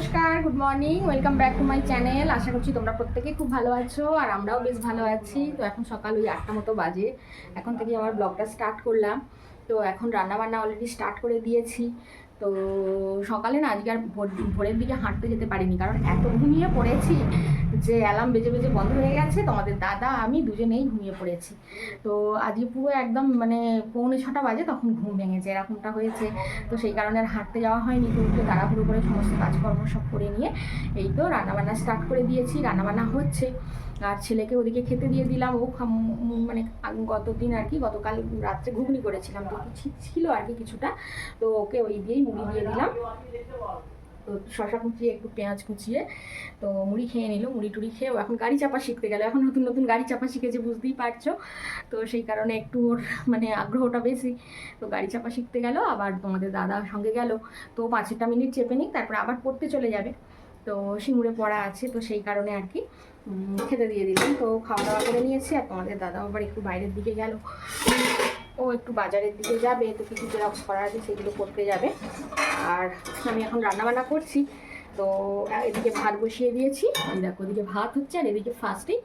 নমস্কার good morning welcome back to my channel আশা করছি তোমরা প্রত্যেকেই খুব ভালো আছো, আর আমরাও বেশ ভালো আছি। তো এখন সকাল ওই আটটা মতো বাজে, এখন থেকে আমার ব্লগটা স্টার্ট করলাম। তো এখন রান্নাবান্না অলরেডি স্টার্ট করে দিয়েছি। তো সকালে না আজকে আর ভোর- ভোরের দিকে হাঁটতে যেতে পারিনি। কারণ এত ঘুমিয়ে পড়েছি যে অ্যালার্ম বেজে বেজে বন্ধ হয়ে গেছে। তোমাদের দাদা, আমি দুজনেই ঘুমিয়ে পড়েছি। তো আজকে পুরো একদম মানে পৌনে ছটা বাজে তখন ঘুম ভেঙেছে, এরকমটা হয়েছে। তো সেই কারণে আর হাঁটতে যাওয়া হয়নি, তো উঠে তাড়াহুড়ো করে সমস্ত কাজকর্ম সব করে নিয়ে এই তো রান্নাবান্না স্টার্ট করে দিয়েছি। রান্নাবান্না হচ্ছে। আর ছেলেকে ওদিকে খেতে দিয়ে দিলাম। ও মানে গতদিন আর কি, গতকাল রাত্রে ঘুগনি করেছিলাম। তো ছিল আর কি কিছুটা। তো ওকে ওই দিয়েই মুড়ি দিয়ে দিলাম। তো শশা কুচিয়ে, একটু পেঁয়াজ কুচিয়ে, তো মুড়ি খেয়ে নিল, মুড়ি টুড়ি খেয়ে এখন গাড়ি চাপা শিখতে গেল। এখন নতুন নতুন গাড়ি চাপা শিখেছে, বুঝতেই পারছ। তো সেই কারণে একটু ওর মানে আগ্রহটা বেশি। তো গাড়ি চাপা শিখতে গেল, আবার তোমাদের দাদা সঙ্গে গেল। তো পাঁচটা মিনিট চেপে নিক, তারপরে আবার পড়তে চলে যাবে। তো সিঙ্গুরে পড়া আছে, তো সেই কারণে আর কি। খেতে দিয়ে দিলাম। তো খাওয়া দাওয়া করে নিয়েছি। আর তোমাদের দাদা আবার একটু বাইরের দিকে গেল। ও একটু বাজারের দিকে যাবে। তো কিছু জেরক্স করা আছে, সেগুলো করতে যাবে। আর আমি এখন রান্নাবান্না করছি। তো এদিকে ভাত বসিয়ে দিয়েছি। দেখো ওদিকে ভাত হচ্ছে, আর এদিকে ফার্স্টেই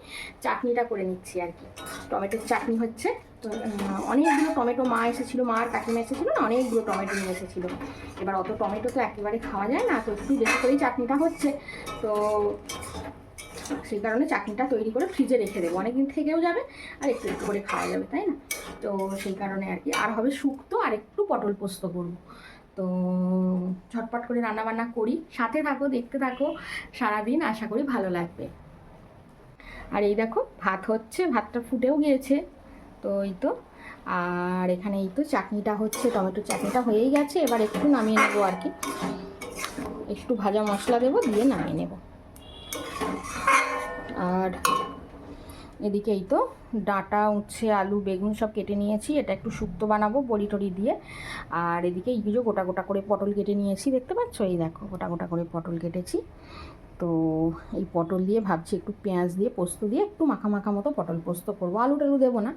চাটনিটা করে নিচ্ছি আর কি। টমেটোর চাটনি হচ্ছে। তো অনেকগুলো টমেটো মা এসেছিল, মা আর কাকিমা এসেছিল না? অনেকগুলো টমেটো নিয়ে এসেছিল। এবার অত টমেটো তো একেবারে খাওয়া যায় না। তো একটু বেশি করেই চাটনিটা হচ্ছে। তো সেই কারণে চাটনিটা তৈরি করে ফ্রিজে রেখে দেবো। অনেকদিন থেকেও যাবে আর একটু একটু করে খাওয়া যাবে, তাই না? তো সেই কারণে আর কি। আর হবে শুক্তো আর একটু পটল পোস্ত করব। তো ঝটপট করে রান্নাবান্না করি। সাথে থাকো, দেখতে থাকো। সারাদিন আশা করি ভালো লাগবে। আর এই দেখো, ভাত হচ্ছে, ভাতটা ফুটেও গিয়েছে। তো এই তো। আর এখানে এই তো চাটনিটা হচ্ছে, টমেটো চাটনিটা হয়েই গেছে। এবার একটু নামিয়ে নেব আর কি। একটু ভাজা মশলা দেবো, দিয়ে নামিয়ে নেব। আর এদিকে এই তো ডাঁটা, উচ্ছে, আলু, বেগুন সব কেটে নিয়েছি। এটা একটু শুক্তো বানাবো, বড়ি টড়ি দিয়ে। আর এদিকে এই যে গোটা গোটা করে পটল কেটে নিয়েছি, দেখতে পাচ্ছ? এই দেখো, গোটা গোটা করে পটল কেটেছি। তো এই পটল দিয়ে ভাবছি একটু পেঁয়াজ দিয়ে পোস্ত দিয়ে একটু মাখা মাখা মতো পটল পোস্ত করব। আলু টালু দেবো না।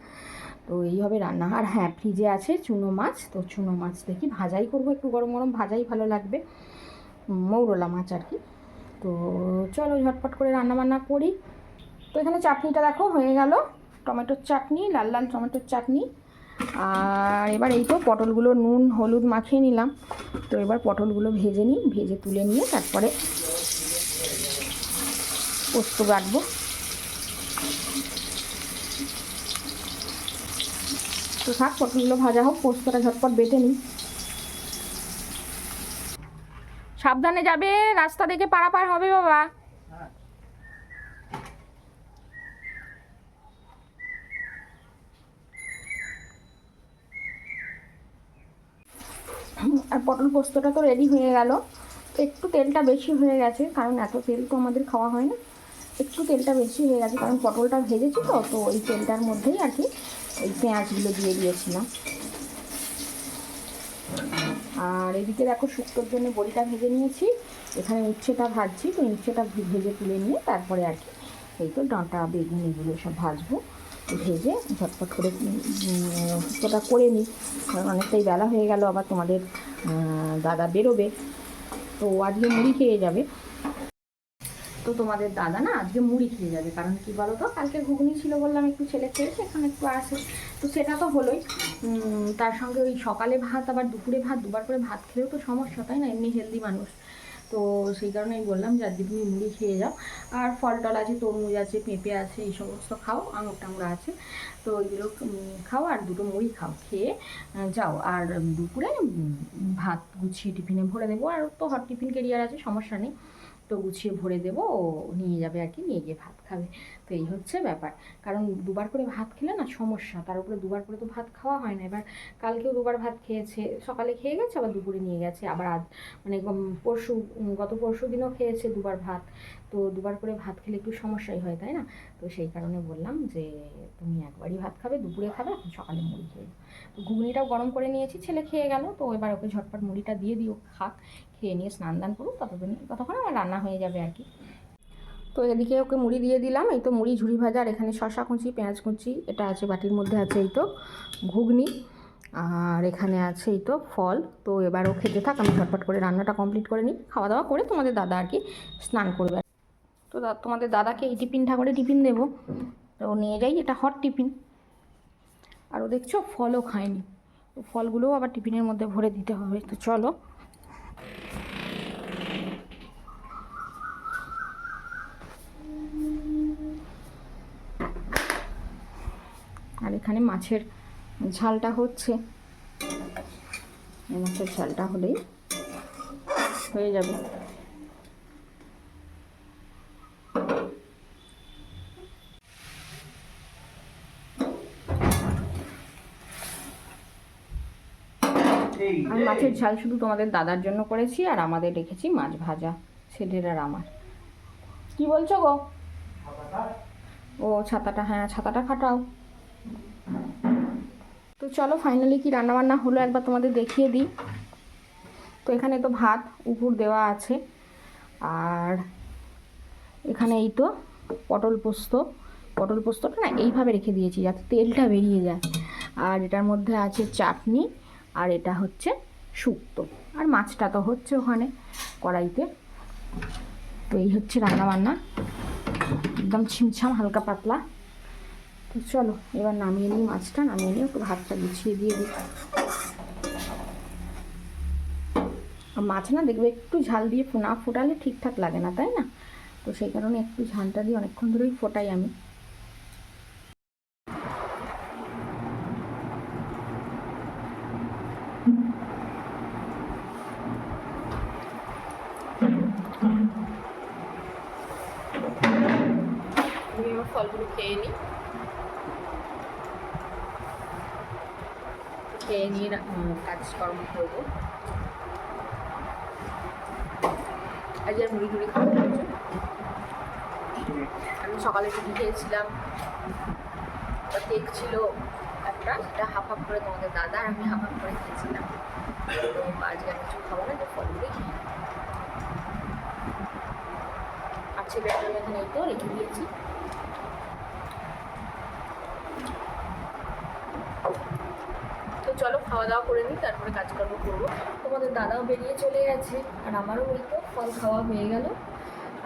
তো এইভাবে রান্না। আর হ্যাঁ ফ্রিজে আছে চুনো মাছ। তো চুনো মাছ দেখি ভাজাই করব একটু গরম গরম, ভাজাই ভালো লাগবে। মৌরলা মাছ আর কি। তো চলো ঝটপট করে রান্না বান্না করি। তো এখানে চাটনিটা দেখো, হয়ে গেল। টমেটোর চাটনি, লাল লাল টমেটোর চাটনি। আর এবার এই তো পটলগুলো নুন, হলুদ মাখিয়ে নিলাম। তো এবার পটলগুলো ভেজে নিই, ভেজে তুলে নিয়ে তারপরে পোস্ত বাটবো তো থাক, পটলগুলো ভাজা হোক, পোস্তটা ঝটপট বেটে নিই। সাবধানে যাবে, রাস্তা দেখে পারাপার হবে বাবা আর পটল পোস্তটা তো রেডি হয়ে গেল। একটু তেলটা বেশি হয়ে গেছে, কারণ এত তেল তো আমাদের খাওয়া হয় না। একটু তেলটা বেশি হয়ে গেছে, কারণ পটলটা ভেজেছি তো তো ওই তেলটার মধ্যেই আর কি ওই পেঁয়াজগুলো দিয়ে দিয়েছিলাম। আর এদিকে দেখো শুক্তোর জন্য বড়িটা ভেজে নিয়েছি। এখানে উচ্ছেটা ভাজছি, তো উচ্ছেটা ভেজে তুলে নিয়ে তারপরে আর কি এই তো ডাঁটা, বেগুন এগুলো সব ভাজবো। ভেজে ঝটপট করে শুক্তোটা করে নিই। কারণ অনেকটাই বেলা হয়ে গেল, আবার তোমাদের দাদা বেরোবে। তো আজকে মুড়ি খেয়ে যাবে। তো তোমাদের দাদা না আজকে মুড়ি খেয়ে যাবে। কারণ কি বলো তো কালকে ঘুগনি ছিল বললাম একটু ছেলে খেয়েছে এখন একটু আসে তো সেটা তো হলোই। তার সঙ্গে ওই সকালে ভাত, আবার দুপুরে ভাত, দুবার করে ভাত খেলেও তো সমস্যা, তাই না? এমনি হেলদি মানুষ। তো সেই কারণেই বললাম যে আজকে তুমি মুড়ি খেয়ে যাও। আর ফল টল আছে, তরমুজ আছে, পেঁপে আছে, এই সমস্ত খাও, আঙুর টাঙুর আছে। তো এগুলো খাও আর দুটো মুড়ি খাও, খেয়ে যাও। আর দুপুরে ভাত গুছিয়ে টিফিনে ভরে দেবো আর তো হট টিফিন কেরিয়ার আছে, সমস্যা নেই। তো গুছিয়ে ভরে দেবো, ও নিয়ে যাবে আর কি, নিয়ে গিয়ে ভাত খাবে। তো এই হচ্ছে ব্যাপার। কারণ দুবার করে ভাত খেলে না সমস্যা, তার উপরে দুবার করে তো ভাত খাওয়া হয় না। এবার কালকেও দুবার ভাত খেয়েছে, সকালে খেয়ে গেছে, আবার দুপুরে নিয়ে গেছে, আবার আজ মানে পরশু গত পরশু দিনও খেয়েছে দুবার ভাত। তো দুবার করে ভাত খেলে একটু সমস্যাই হয়, তাই না? তো সেই কারণে বললাম যে, তুমি একবারই ভাত খাবে, দুপুরে খাবে, এখন সকালে মুড়ি খেয়ে তো ঘুগনিটাও গরম করে নিয়েছি, ছেলে খেয়ে গেল, তো এবার ওকে ঝটপট মুড়িটা দিয়ে দিও, খাক। খেয়ে নিয়ে স্নান দান করুক, ততদিন ততক্ষণ আমার রান্না হয়ে যাবে আর কি। তো এদিকে ওকে মুড়ি দিয়ে দিলাম, এই তো মুড়ি, ঝুড়ি ভাজা, আর এখানে শশা কুচি, পেঁয়াজ কুচি, এটা আছে বাটির মধ্যে আছে এই তো ঘুগনি, আর এখানে আছে এই তো ফল। তো এবারও খেতে থাক, আমি ঝটপট করে রান্নাটা কমপ্লিট করে নিই খাওয়া দাওয়া করে তোমাদের দাদা আর কি স্নান করবে। তো তোমাদের দাদাকে এই টিফিনটা করে টিফিন দেবো। তো নিয়ে যাই, এটা হট টিফিন। আর ও দেখছ, ফলও খায়নি। ফলগুলোও আবার টিফিনের মধ্যে ভরে দিতে হবে। তো চলো আর এখানে মাছের ঝালটা হচ্ছে। মাছের ঝালটা হলেই হয়ে যাবে। আর মাছের ঝাল শুধু তোমাদের দাদার জন্য করেছি আর আমাদের রেখেছি মাছ ভাজা ছেলের আর আমার। কি বলছো গো? ও ছাতাটা হ্যাঁ ছাতাটা খাটাও। তো চলো ফাইনালি কি রান্নাবান্না হলো একবার তোমাদের দেখিয়ে দিই। তো এখানে তো ভাত উপর দেওয়া আছে। আর এখানে এই তো পটল পোস্ত। পটল পোস্তটা না এইভাবে রেখে দিয়েছি যাতে তেলটা বেরিয়ে যায়। আর এটার মধ্যে আছে চাটনি। আর এটা হচ্ছে শুক্তো। আর মাছটা তো হচ্ছে ওখানে কড়াইতে। তো এই হচ্ছে রান্নাবান্না। একদম ছিমছাম, হালকা পাতলা। তো চলো, এবার নামিয়ে নিই মাছটা। নামিয়ে নিয়ে একটু ভাতটা গুছিয়ে দিয়ে দিই। আর মাছ না দেখবে একটু ঝাল দিয়ে না ফোটালে ঠিকঠাক লাগে না, তাই না? তো সেই কারণে একটু ঝালটা দিয়ে অনেকক্ষণ ধরেই ফোটাই আমি আমি আমার ফলগুলো খেয়ে নিই খেয়ে নিয়ে কাজকর্ম করব। আজ আর মুড়ি টুড়ি না আমি সকালে রুটি খেয়েছিলাম। কেক ছিল একটা, সেটা হাফ হাফ করে তোমাদের দাদা আর আমি হাফ হাফ করে খেয়েছিলাম। তো আজকে আর কিছু খাব না যে ফলগুলোই খেয়ে। আর ছেলেটা আমি এখানে এই তো, রেখে দিয়েছি তো চলো খাওয়া দাওয়া করে নিই, তারপরে কাজকর্ম করব। তোমাদের দাদাও বেরিয়ে চলে গেছে, আর আমারও বলতো ফল খাওয়া হয়ে গেল।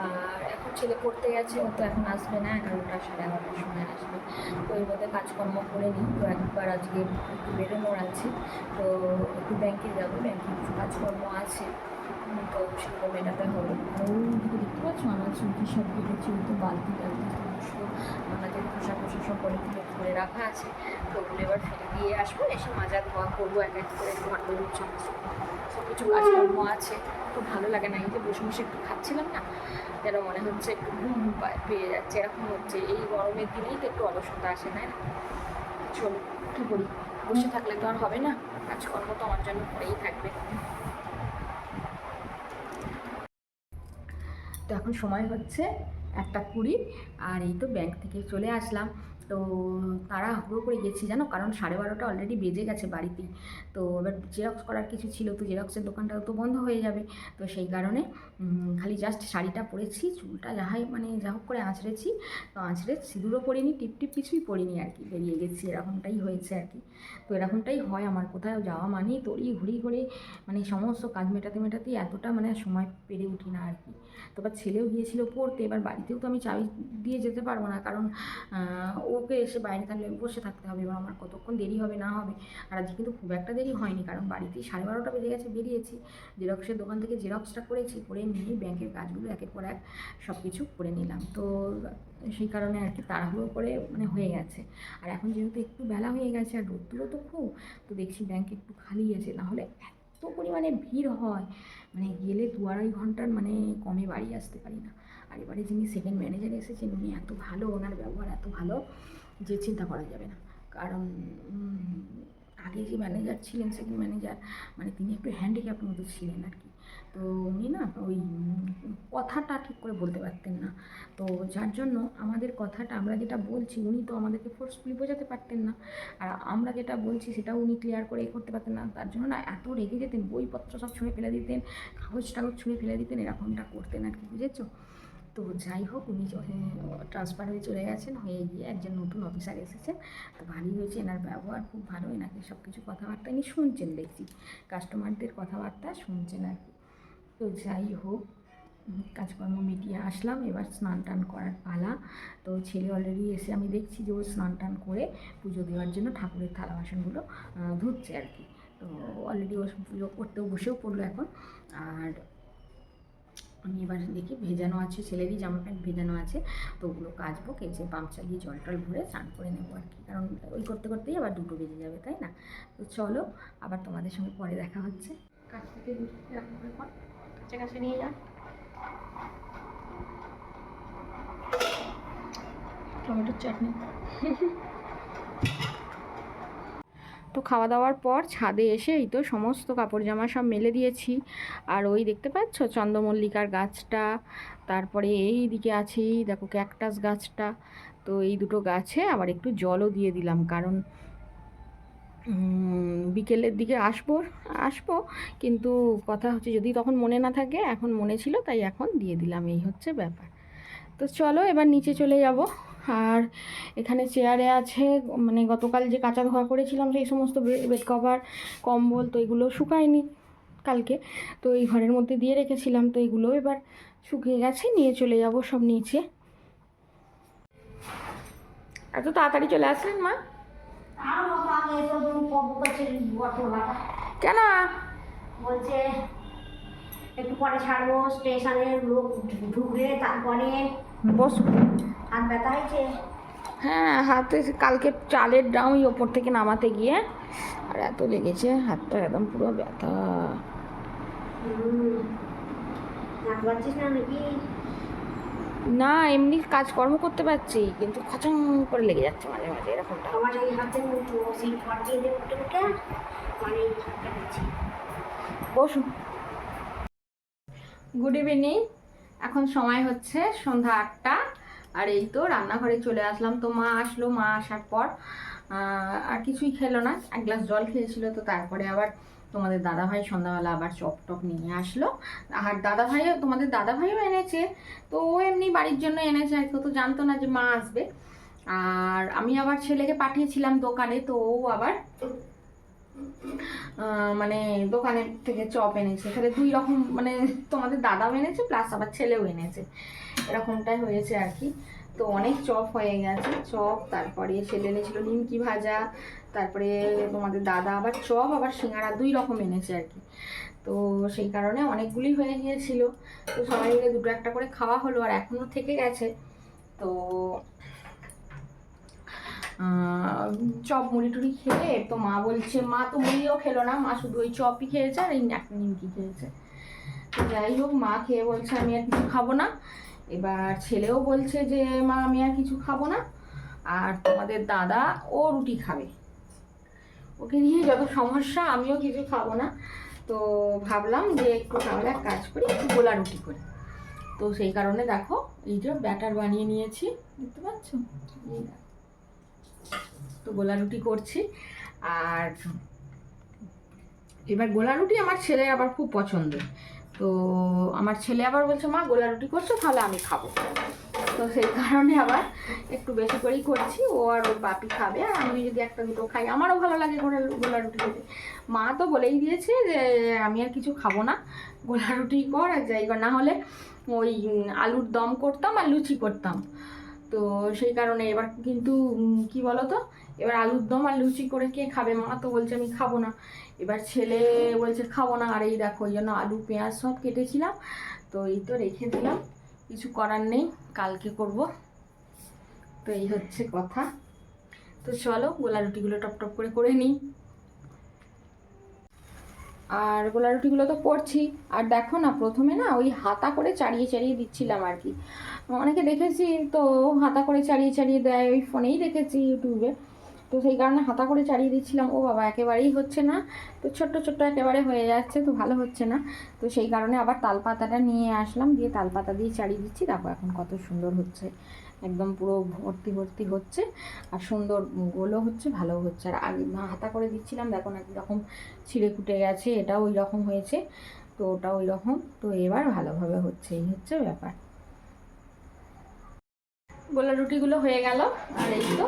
আর এখন ছেলে পড়তে গেছে, ও তো এখন আসবে না, এগারোটা সাড়ে এগারোটার সময় আসবে। তো এর মধ্যে কাজকর্ম করে নিই, তো একবার আজকে একটু বেরোনোর আছে। তো একটু ব্যাংকে যাব ব্যাংকে কিছু কাজকর্ম আছে। সেগুলো মেটাতে হবে। আর দেখতে পাচ্ছ? আমার সবজি সব কেটেছি ওই তো বালতি টালতি সমস্ত আমাদের খোসা খোসা সব পলিথিনে করে রাখা আছে। তো ওগুলো এবার ফেলে দিয়ে আসব। এসে মাজা ধোয়া করব, এক এক করে ঘর সব কিছু কাজকর্ম আছে। খুব ভালো লাগে না, এই যে বসে বসে একটু খাচ্ছিলাম না, যেন মনে হচ্ছে একটু ঘুম পেয়ে যাচ্ছে, এরকম হচ্ছে। এই গরমের দিনেই তো একটু অলসতা আসে, তাই না? চলো উঠে পড়ি বসে থাকলে তো আর হবে না। কাজকর্ম তো আমার জন্য করেই থাকবে। তো এখন সময় হচ্ছে একটা কুড়ি, আর এই তো ব্যাংক থেকে চলে আসলাম। তো তারা হুড়ো করে গেছি, জানো? কারণ সাড়ে বারোটা অলরেডি বেজে গেছে বাড়িতেই তো এবার জেরক্স করার কিছু ছিল, তো জেরক্সের দোকানটাও তো বন্ধ হয়ে যাবে। তো সেই কারণে খালি জাস্ট শাড়িটা পরেছি, চুলটা যাহাই মানে যা হোক করে আঁচড়েছি। তো আঁচড়ে সিঁদুরও পরিনি, টিপ টিপ কিছুই পরিনি আর কি, বেরিয়ে গেছি। এরকমটাই হয়েছে আর কি। তো এরকমটাই হয় আমার, কোথাও যাওয়া মানেই তড়ি ঘুরি করে মানে সমস্ত কাজ মেটাতে মেটাতেই এতটা মানে সময় পেরে উঠি না আর কি। তো এবার ছেলেও গিয়েছিল পড়তে, এবার বাড়িতেও তো আমি চাবি দিয়ে যেতে পারব না। কারণ ওকে এসে বাইরে তাহলে বসে থাকতে হবে, এবার আমার কতক্ষণ দেরি হবে না হবে। আর আজকে কিন্তু খুব একটা দেরি হয়নি, কারণ বাড়িতেই সাড়ে বারোটা বেজে গেছে, বেরিয়েছি। জেরক্সের দোকান থেকে জেরক্সটা করেছি, করে নিয়ে ব্যাংকের কাজগুলো একের পর এক সব কিছু করে নিলাম। তো সেই কারণে আর কি তাড়াহুড়ো করে মানে হয়ে গেছে। আর এখন যেহেতু একটু বেলা হয়ে গেছে, আর রোদ্দুরও তো খুব, তো দেখছি ব্যাংক একটু খালি আছে, নাহলে এত পরিমাণে ভিড় হয় মানে গেলে দু আড়াই ঘণ্টার মানে কমে বাড়ি আসতে পারি না। আর এবারে যিনি সেকেন্ড ম্যানেজার এসেছেন, উনি এত ভালো ওনার ব্যবহার, এত ভালো যে চিন্তা করা যাবে না। কারণ আগে যে ম্যানেজার ছিলেন সেকেন্ড ম্যানেজার মানে তিনি একটু হ্যান্ডিক্যাপ মতো ছিলেন আর কি। তো উনি না ওই কথাটা ঠিক করে বলতে পারতেন না। তো যার জন্য আমাদের কথাটা আমরা যেটা বলছি, উনি তো আমাদেরকে ফোর্সফুলি বোঝাতে পারতেন না। আর আমরা যেটা বলছি সেটাও উনি ক্লিয়ার করে করতে পারতেন না। তার জন্য না এত রেগে যেতেন, বইপত্র সব ছুঁড়ে ফেলে দিতেন কাগজ টাগজ ছুঁড়ে ফেলে দিতেন, এরকমটা করতেন আর কি, বুঝেছ? তো যাই হোক, উনি ট্রান্সফার হয়ে চলে গেছেন, হয়ে গিয়ে একজন নতুন অফিসার এসেছেন তো ভালোই হয়েছে, এনার ব্যবহার খুব ভালো, এনাকে সব কিছু কথাবার্তা ইনি শুনছেন দেখছি। কাস্টমারদের কথাবার্তা শুনছেন আর কি। তো যাই হোক কাজকর্ম মিটিয়ে আসলাম, এবার স্নান টান করার পালা। তো ছেলে অলরেডি এসে আমি দেখছি যে ও স্নান টান করে পুজো দেওয়ার জন্য ঠাকুরের থালা বাসনগুলো ধুচ্ছে আর কি। তো অলরেডি ও পুজো করতেও বসেও পড়ল এখন। আর আমি এবার দেখি ভেজানো আছে, ছেলেরই জামা প্যান্ট ভেজানো আছে, তো ওগুলো কাচবো, কেচে পাম্প চালিয়ে জল টল ভরে স্নান করে নেব আর কি। কারণ ওই করতে করতেই আবার দুটো বেজে যাবে, তাই না? তো চলো, আবার তোমাদের সঙ্গে পরে দেখা হচ্ছে। কাছ থেকে কর কাছে নিয়ে যা টমেটোর চাটনি। তো খাওয়া দাওয়ার পর ছাদে এসে এই তো সমস্ত কাপড় জামা সব মেলে দিয়েছি। আর ওই দেখতে পাচ্ছ চন্দ্রমল্লিকার গাছটা তারপরে এই দিকে আছে দেখো ক্যাকটাস গাছটা। তো এই দুটো গাছে আবার একটু জলও দিয়ে দিলাম কারণ বিকেলের দিকে আসব আসব। কিন্তু কথা হচ্ছে যদি তখন মনে না থাকে, এখন মনে ছিল, তাই এখন দিয়ে দিলাম। এই হচ্ছে ব্যাপার। তো চলো এবার নিচে চলে যাব। আর এখানে চেয়ারে আছে মানে গতকাল যে কাঁচা ধোয়া করেছিলাম, সেই সমস্ত বেড কভার কম্বল, তো এগুলো শুকায়নি কালকে। তো এই ঘরের মধ্যে দিয়ে রেখেছিলাম, তো এগুলো এবার শুকিয়ে গেছে, নিয়ে চলে যাব সব নিচে। এত তাড়াতাড়ি চলে আসলেন মা? কেন? বলছে একটু পরে ছাড়বো স্টেশনে লোক ঢুকবে তারপরে বস। হাত ব্যথা হয়েছে। হ্যাঁ হাতে কালকে চালের ডাউই ওপর থেকে নামাতে গিয়ে আর এত লেগেছে হাতটা একদম পুরো ব্যথা। হুম। হাঁটতে না নাকি? না এমনি কাজকর্ম করতে পারছি কিন্তু খচং করে লেগে যাচ্ছে মাঝে মাঝে এরকমটা আমার এই হাতে সিট পাঠিয়ে দিয়ে মানে এই বসুন। গুড ইভিনিং এখন সময় হচ্ছে সন্ধ্যা আটটা আর এই তো রান্নাঘরে চলে আসলাম। তো মা আসলো মা আসার পর আহ, আর কিছুই খেলো না। এক গ্লাস জল খেয়েছিল তো তারপরে আবার তোমাদের দাদাভাই সন্ধ্যাবেলা আবার চপ টপ নিয়ে আসলো। আর দাদাভাইও, তোমাদের দাদাভাইও এনেছে। তো ও এমনি বাড়ির জন্য এনেছে আর তো জানতো না যে মা আসবে। আর আমি আবার ছেলেকে পাঠিয়েছিলাম দোকানে, তো ও আবার মানে দোকানের থেকে চপ এনেছে। এখানে দুই রকম মানে তোমাদের দাদাও এনেছে প্লাস আবার ছেলেও এনেছে। এরকমটাই হয়েছে আর কি। তো অনেক চপ হয়ে গেছে, চপ, তারপরে ছেলে এনেছিল নিমকি ভাজা তারপরে তোমাদের দাদা আবার চপ, আবার সিঙ্গারা দুই রকম এনেছে আর কি। তো সেই কারণে অনেকগুলি হয়ে গিয়েছিল। তো সবাই মিলে দুটো একটা করে খাওয়া হলো আর এখনও থেকে গেছে। তো চপ মুড়ি টুড়ি খেয়ে তো মা বলছে, মা তো মুড়িও খেলো না, মা শুধু ওই চপই খেয়েছে আর এই একটা নিমকি খেয়েছে। যাই হোক, মা খেয়ে বলছে, আমি আর কিছু খাব না। এবার ছেলেও বলছে যে, মা, আমি আর কিছু খাব না। আর তোমাদের দাদা ও রুটি খাবে। ওকে নিয়ে যত সমস্যা, আমিও কিছু খাব না। তো ভাবলাম যে একটু তাহলে এক কাজ করি, একটু গোলা রুটি করি। তো সেই কারণে দেখো, এই যে ব্যাটার বানিয়ে নিয়েছি, দেখতে পাচ্ছ? তো গোলা রুটি করছি। আর এবার গোলা রুটি আমার ছেলের আবার খুব পছন্দ তো আমার ছেলে আবার বলছে, মা, গোলা রুটি করছ, তাহলে আমি খাব। তো সেই কারণে আবার একটু বেশি করেই করছি। ও আর ওর বাপি খাবে, আর আমি যদি একটা দুটো খাই, আমারও ভালো লাগে গোলা গোলা রুটি খেতে। মা তো বলেই দিয়েছে যে, আমি আর কিছু খাব না, গোলা রুটি কর আর যাই কর না হলে ওই আলুর দম করতাম আর লুচি করতাম। তো সেই কারণে এবার কিন্তু কি বলো তো এবার আলুর দম আর লুচি করে কে খাবে? মা তো বলছে আমি খাব না। এবার ছেলে বলছে খাব না। আর এই দেখো ওই জন্য আলু, পেঁয়াজ সব কেটেছিলাম। তো এই তো রেখে দিলাম। কিছু করার নেই, কালকে করব। তো এই হচ্ছে কথা। তো চলো, গোলা রুটিগুলো টপ টপ করে করে নিই। আর গোলা রুটিগুলো তো করছি। আর দেখো না, প্রথমে না ওই হাতা করে চাড়িয়ে চাড়িয়ে দিচ্ছিলাম আর কি। অনেকে দেখেছি তো হাতা করে চাড়িয়ে চাড়িয়ে দেয়, ওই ফোনেই দেখেছি ইউটিউবে। তো সেই কারণে হাতা করে চাড়িয়ে দিচ্ছিলাম। ও বাবা, একেবারেই হচ্ছে না। তো ছোট্ট ছোট্ট একেবারে হয়ে যাচ্ছে, তো ভালো হচ্ছে না। তো সেই কারণে আবার তালপাতাটা নিয়ে আসলাম, দিয়ে তালপাতা দিয়ে চাড়িয়ে দিচ্ছি। দেখো এখন কত সুন্দর হচ্ছে। একদম পুরো ভর্তি ভর্তি হচ্ছে আর সুন্দর গোলও হচ্ছে ভালো হচ্ছে। আর আগে হাতা করে দিচ্ছিলাম দেখো না রকম ছিঁড়ে কুটে গেছে, এটাও ওই রকম হয়েছে, তো ওটা ওই রকম তো এবার ভালোভাবে হচ্ছে, এই হচ্ছে ব্যাপার। গোলা রুটিগুলো হয়ে গেল, আর এই তো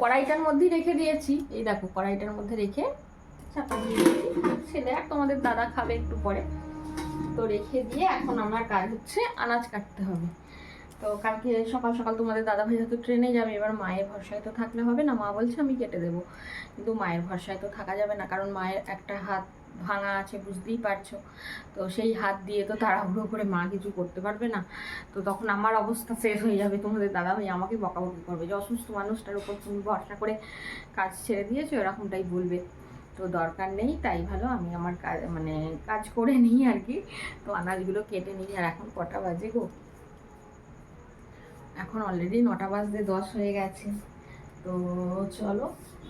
কড়াইটার মধ্যেই রেখে দিয়েছি। এই দেখো, কড়াইটার মধ্যে রেখে চাপা দিয়ে দিয়েছি। ছেলে আর তোমাদের দাদা খাবে একটু পরে। তো রেখে দিয়ে এখন আমার কাজ হচ্ছে আনাজ কাটতে হবে। তো কালকে সকাল সকাল তোমাদের দাদা ভাই হয়তো ট্রেনে যাবে, এবার মায়ের ভরসায় তো থাকলে হবে না। মা বলছে, আমি কেটে দেবো। কিন্তু মায়ের ভরসায় তো থাকা যাবে না, কারণ মায়ের একটা হাত ভাঙা আছে, বুঝতেই পারছ। তো সেই হাত দিয়ে তো তাড়াহুড়ো করে মা কিছু করতে পারবে না। তো তখন আমার অবস্থা শেষ হয়ে যাবে। তোমাদের দাদা ভাই আমাকে বকাবকি করবে। যে অসুস্থ মানুষটার উপর তুমি ভরসা করে কাজ ছেড়ে দিয়েছ, এরকমটাই বলবে। তো দরকার নেই, তাই ভালো আমি আমার কাজ মানে কাজ করে নিই আর কি। তো আনাজগুলো কেটে নিই। আর এখন কটা বাজে গো? এখন অলরেডি নটা বাজতে দশ হয়ে গেছে। তো চলো,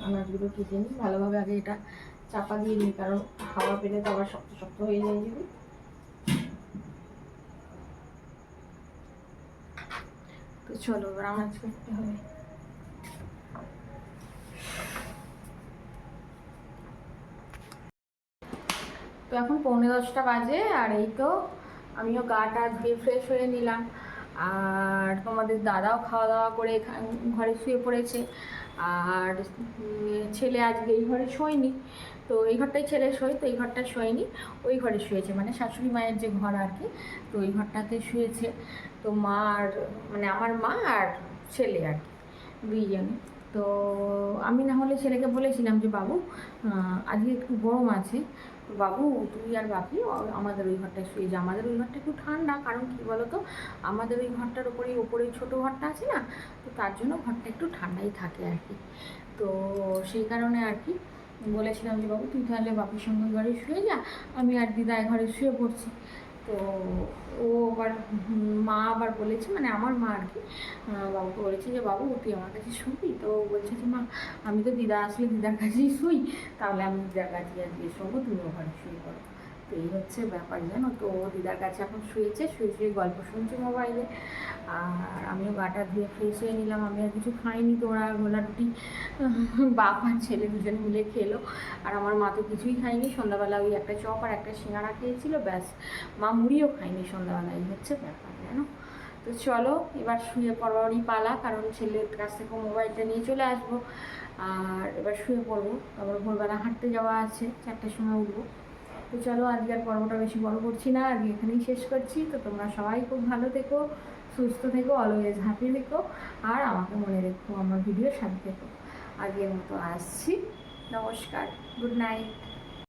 আনাজগুলো কেটে নিই। ভালোভাবে আগে এটা চাপা দিয়ে নিই, কারণ হাওয়া পেলে তো আবার শক্ত শক্ত হয়ে যায় যদি। তো চলো, এবার আনাজ কাটতে হবে। তো এখন পৌনে দশটা বাজে, আর এই তো আমিও গাটা ধুয়ে ফ্রেশ হয়ে নিলাম। আর তোমাদের দাদাও খাওয়া দাওয়া করে ঘরে শুয়ে পড়েছে। আর ছেলে আজকে এই ঘরে শোয়নি। তো এই ঘরটাই ছেলে শোয়, তো এই ঘরটা শোয়নি, ওই ঘরে শুয়েছে। মানে শাশুড়ি মায়ের যে ঘর আর কি, তো ওই ঘরটাতে শুয়েছে। তো মা আর মানে আমার মা আর ছেলে আর কি, দুইজনে। তো আমি না হলে ছেলেকে বলেছিলাম যে, বাবু আজকে একটু গরম আছে। বাবু, তুই আর বাপি আমাদের ওই ঘরটায় শুয়ে যা আমাদের ওই ঘরটা একটু ঠান্ডা, কারণ কী বলতো, আমাদের ওই ঘরটার ওপরেই, ওপরে ছোটো ঘরটা আছে না, তো তার জন্য ঘরটা একটু ঠান্ডাই থাকে আর কি। তো সেই কারণে আর কি বলেছিলাম যে, বাবু, তুই তাহলে বাপির সঙ্গে ঘরে শুয়ে যা, আমি আর দিদায় ঘরে শুয়ে পড়ছি। তো ও আবার, মা আবার বলেছে মানে আমার মা আর কি বাবুকে বলেছে যে, বাবু, তুই আমার কাছে শুবি? তো বলছে যে, মা, আমি তো দিদা, আসলে দিদার কাছেই শুই, তাহলে আমি দিদার কাছে আজকে শোবো, তুমি ওখানে শুয়ে পড়ো। তো এই হচ্ছে ব্যাপার। জানো তো, দিদার কাছে এখন শুয়েছে, শুয়ে শুয়ে গল্প শুনছে মোবাইলে আর আমিও গাটা ধুয়ে ফ্রেশ হয়ে নিলাম। আমি আর কিছু খাইনি তো ওরা গোলা রুটি। বাপ আর ছেলে দুজন মিলে খেলো। আর আমার মা তো কিছুই খায়নি। সন্ধ্যাবেলা ওই একটা চপ আর একটা সিঙ্গাড়া খেয়েছিল, ব্যাস। মা মুড়িও খায়নি সন্ধ্যাবেলা, এই হচ্ছে ব্যাপার, জানো? তো চলো, এবার শুয়ে পড়বারই পালা, কারণ ছেলের কাছ থেকে মোবাইলটা নিয়ে চলে আসব। আর এবার শুয়ে পড়ব। তারপর ভোরবেলা হাঁটতে যাওয়া আছে, চারটের সময় উঠবো। তো চলো, আজকে আর পর্বটা বেশি বড় করছি না, আজকে এখানেই শেষ করছি। তো তোমরা সবাই খুব ভালো থেকো, সুস্থ থেকো অলওয়েজ হ্যাপি থেকো, আর আমাকে মনে রেখো আমার ভিডিও সাথে থেকো। আজকের মতো আসছি। নমস্কার গুড নাইট